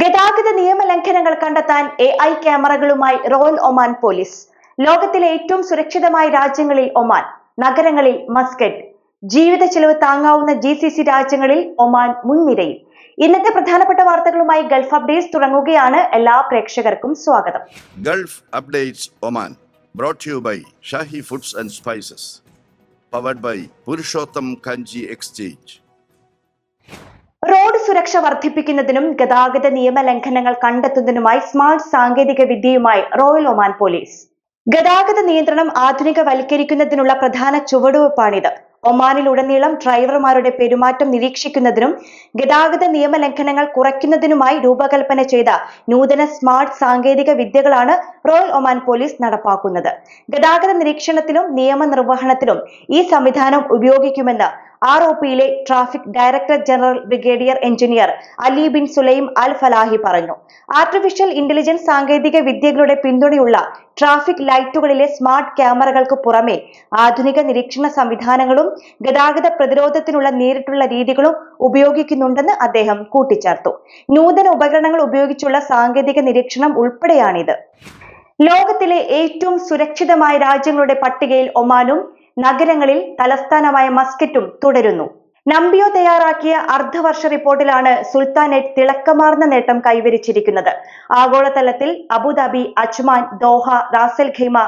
ഗതാഗത നിയമലംഘനങ്ങൾ കണ്ടെത്താൻ എ ഐ ക്യാമറകളുമായി റോയൽ ഒമാൻ പോലീസ്. ലോകത്തിലെ ഏറ്റവും സുരക്ഷിതമായ രാജ്യങ്ങളിൽ ഒമാൻ. നഗരങ്ങളിൽ മസ്കറ്റ്. ജീവിത ചെലവ് താങ്ങാവുന്ന ജി സി സി രാജ്യങ്ങളിൽ ഒമാൻ മുൻനിരയിൽ. ഇന്നത്തെ പ്രധാനപ്പെട്ട വാർത്തകളുമായി ഗൾഫ് അപ്ഡേറ്റ്സ് തുടങ്ങുകയാണ്. എല്ലാ പ്രേക്ഷകർക്കും സ്വാഗതം. Gulf updates Oman. Brought you by Shahi foods and spices powered by Purushottam Kanji exchange സുരക്ഷ വർദ്ധിപ്പിക്കുന്നതിനും ഗതാഗത നിയമ ലംഘനങ്ങൾ കണ്ടെത്തുന്നതിനുമായി സ്മാർട്ട് സാങ്കേതിക വിദ്യയുമായി റോയൽ ഒമാൻ പോലീസ്. ഗതാഗത നിയന്ത്രണം ആധുനികവൽക്കരിക്കുന്നതിനുള്ള പ്രധാന ചുവടുവെപ്പാണിത്. ഒമാനിലുടനീളം ഡ്രൈവർമാരുടെ പെരുമാറ്റം നിരീക്ഷിക്കുന്നതിനും ഗതാഗത നിയമലംഘനങ്ങൾ കുറയ്ക്കുന്നതിനുമായി രൂപകൽപ്പന ചെയ്ത നൂതന സ്മാർട്ട് സാങ്കേതിക വിദ്യകളാണ് റോയൽ ഒമാൻ പോലീസ് നടപ്പാക്കുന്നത്. ഗതാഗത നിരീക്ഷണത്തിലും നിയമനിർവഹണത്തിലും ഈ സംവിധാനം ഉപയോഗിക്കുമെന്ന് ആർ ഒ പിയിലെ traffic director general brigadier engineer Ali bin Sulaim al Falahi പറഞ്ഞു. ആർട്ടിഫിഷ്യൽ ഇന്റലിജൻസ് സാങ്കേതിക വിദ്യകളുടെ പിന്തുണയുള്ള ട്രാഫിക് ലൈറ്റുകളിലെ സ്മാർട്ട് ക്യാമറകൾക്ക് പുറമെ ആധുനിക നിരീക്ഷണ സംവിധാനങ്ങളും ഗതാഗത പ്രതിരോധത്തിനുള്ള നേരിട്ടുള്ള രീതികളും ഉപയോഗിക്കുന്നുണ്ടെന്ന് അദ്ദേഹം കൂട്ടിച്ചേർത്തു. നൂതന ഉപകരണങ്ങൾ ഉപയോഗിച്ചുള്ള സാങ്കേതിക നിരീക്ഷണം ഉൾപ്പെടെയാണിത്. ലോകത്തിലെ ഏറ്റവും സുരക്ഷിതമായ രാജ്യങ്ങളുടെ പട്ടികയിൽ ഒമാനും നഗരങ്ങളിൽ തലസ്ഥാനമായ മസ്കറ്റും തുടരുന്നു. നമ്പിയോ തയ്യാറാക്കിയ അർദ്ധവർഷ റിപ്പോർട്ടിലാണ് സുൽത്താനേറ്റ് തിളക്കമാർന്ന നേട്ടം കൈവരിച്ചിരിക്കുന്നത്. ആഗോളതലത്തിൽ Abu Dhabi Ajman Doha Ras Al Khaimah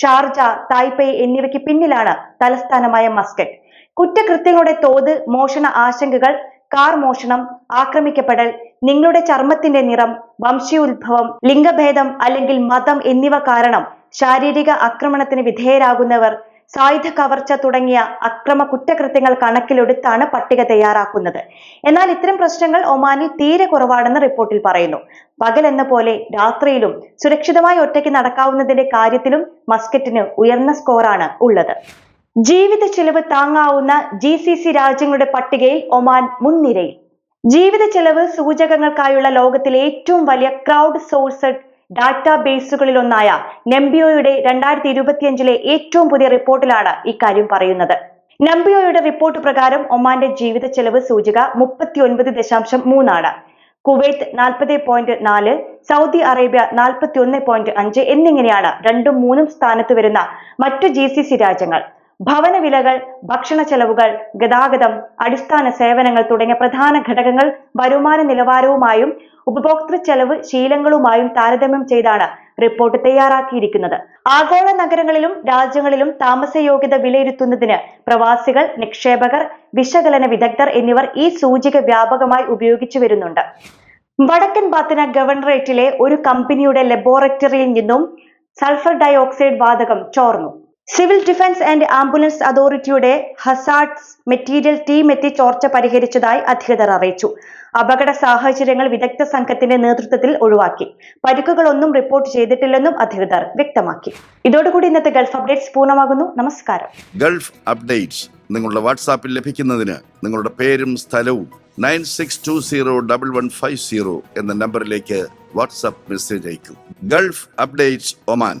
Sharjah Taipei എന്നിവയ്ക്ക് പിന്നിലാണ് തലസ്ഥാനമായ മസ്കറ്റ്. കുറ്റകൃത്യങ്ങളുടെ തോത് മോഷണ ആശങ്കകൾ കാർ മോഷണം ആക്രമിക്കപ്പെടൽ നിങ്ങളുടെ ചർമ്മത്തിന്റെ നിറം വംശീയ ഉത്ഭവം ലിംഗഭേദം അല്ലെങ്കിൽ മതം എന്നിവ കാരണം ശാരീരിക ആക്രമണത്തിന് വിധേയരാകുന്നവർ സായുധ കവർച്ച തുടങ്ങിയ അക്രമ കുറ്റകൃത്യങ്ങൾ കണക്കിലെടുത്താണ് പട്ടിക തയ്യാറാക്കുന്നത്. എന്നാൽ ഇത്തരം പ്രശ്നങ്ങൾ ഒമാനിൽ തീരെ കുറവാണെന്ന് റിപ്പോർട്ടിൽ പറയുന്നു. പകൽ എന്ന പോലെ രാത്രിയിലും സുരക്ഷിതമായി ഒറ്റയ്ക്ക് നടക്കാവുന്നതിന്റെ കാര്യത്തിലും മസ്കറ്റിന് ഉയർന്ന സ്കോറാണ് ഉള്ളത്. ജീവിത ചെലവ് താങ്ങാവുന്ന ജി സി സി രാജ്യങ്ങളുടെ പട്ടികയിൽ ഒമാൻ മുൻനിരയിൽ. ജീവിത ചെലവ് സൂചകങ്ങൾക്കായുള്ള ലോകത്തിലെ ഏറ്റവും വലിയ ക്രൗഡ് സോഴ്സഡ് ഡാറ്റാബേസുകളിലൊന്നായ നെംബിയോയുടെ രണ്ടായിരത്തി ഇരുപത്തിയഞ്ചിലെ ഏറ്റവും പുതിയ റിപ്പോർട്ടിലാണ് ഇക്കാര്യം പറയുന്നത്. നമ്പിയോയുടെ റിപ്പോർട്ട് പ്രകാരം ഒമാന്റെ ജീവിത ചെലവ് സൂചിക മുപ്പത്തി ഒൻപത് ദശാംശം മൂന്നാണ്. കുവൈത്ത് നാൽപ്പത് പോയിന്റ് നാല് സൗദി അറേബ്യ നാൽപ്പത്തി ഒന്ന് പോയിന്റ് അഞ്ച് എന്നിങ്ങനെയാണ് രണ്ടും മൂന്നും സ്ഥാനത്ത് വരുന്ന മറ്റു ജി സി സി രാജ്യങ്ങൾ. ഭവന വിലകൾ ഭക്ഷണ ചെലവുകൾ ഗതാഗതം അടിസ്ഥാന സേവനങ്ങൾ തുടങ്ങിയ പ്രധാന ഘടകങ്ങൾ വരുമാന നിലവാരവുമായും ഉപഭോക്തൃ ചെലവ് ശീലങ്ങളുമായും താരതമ്യം ചെയ്താണ് റിപ്പോർട്ട് തയ്യാറാക്കിയിരിക്കുന്നത്. ആഗോള നഗരങ്ങളിലും രാജ്യങ്ങളിലും താമസ യോഗ്യത വിലയിരുത്തുന്നതിന് പ്രവാസികൾ നിക്ഷേപകർ വിശകലന വിദഗ്ധർ എന്നിവർ ഈ സൂചിക വ്യാപകമായി ഉപയോഗിച്ചു വരുന്നുണ്ട്. വടക്കൻ ബാത്തിന ഗവർണറേറ്റിലെ ഒരു കമ്പനിയുടെ ലബോറട്ടറിയിൽ നിന്നും സൾഫർ ഡയോക്സൈഡ് വാതകം ചോർന്നു. സിവിൽ ഡിഫൻസ് ആൻഡ് ആംബുലൻസ് അതോറിറ്റിയുടെ ഹസാർഡ്സ് മെറ്റീരിയൽ ടീം എത്തി ചോർച്ച പരിഹരിച്ചതായി അധികൃതർ അറിയിച്ചു. അപകട സാഹചര്യങ്ങൾ വിദഗ്ധ സംഘത്തിന്റെ നേതൃത്വത്തിൽ ഒഴിവാക്കി. പരിക്കുകളൊന്നും റിപ്പോർട്ട് ചെയ്തിട്ടില്ലെന്നും അധികൃതർ വ്യക്തമാക്കി. ഇതോടുകൂടി ഇന്നത്തെ ഗൾഫ് അപ്ഡേറ്റ്സ് പൂർണമാകുന്നു. നമസ്കാരം. ഗൾഫ് അപ്ഡേറ്റ്സ് നിങ്ങളുടെ വാട്സാപ്പിൽ ലഭിക്കുന്നതിന് നിങ്ങളുടെ പേരും സ്ഥലവും nine six two zero double one five zero എന്ന നമ്പറിലേക്ക് വാട്സാപ്പ് മെസ്സേജ് അയക്കും. Gulf updates Oman.